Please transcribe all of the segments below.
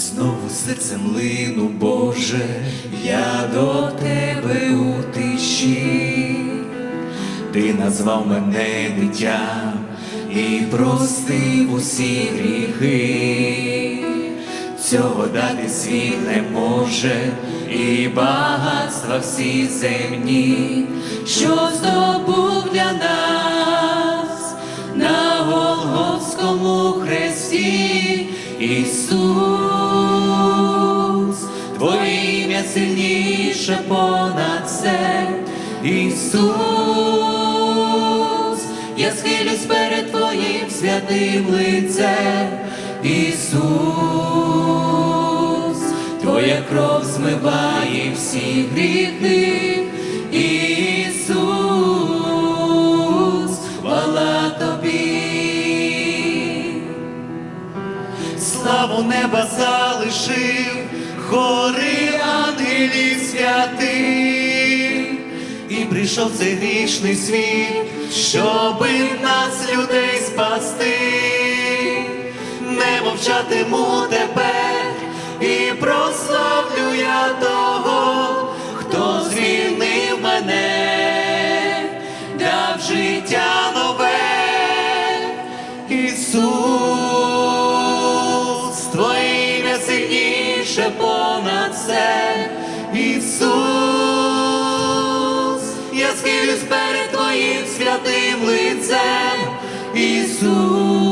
Знову серцем лину, Боже, я до тебе у тиші, ти назвав мене дитям і простив усі гріхи, цього дати світ не може, і багатства всі земні, що здобув для нас на Голгофському хресті, Ісус, сильніше понад все, Ісус, я схилюсь перед Твоїм святим лицем, Ісус, Твоя кров змиває всі гріхи, Ісус, хвала Тобі. Славу неба залишив, гори святих, і прийшов цей грішний світ, щоби нас, людей, спасти, не мовчатиму тепер, і прославлю я того, хто звільнив мене, дав життя нове. Ісус, Твоє ім'я сильніше понад все, Святим лицем, Ісус,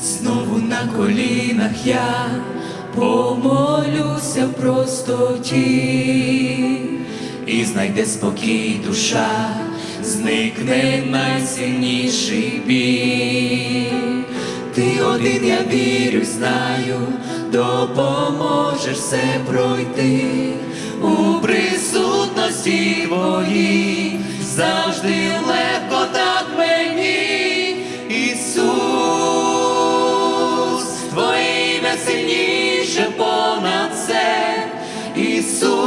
Знову на колінах я помолюся в простоті, і знайде спокій душа, зникне найсильніший біль. Ти один, я вірю, знаю, допоможеш все пройти у присутності твоїй, завжди Твоє сильніше понад все, Ісус,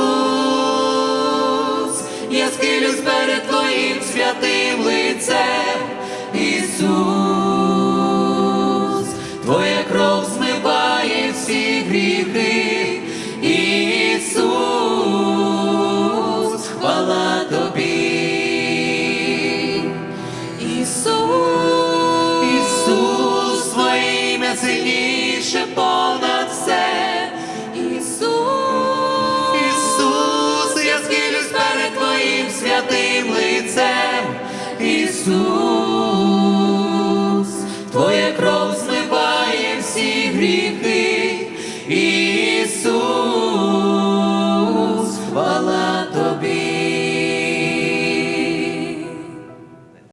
я схилюсь перед Твоїм святим лицем, Ісус,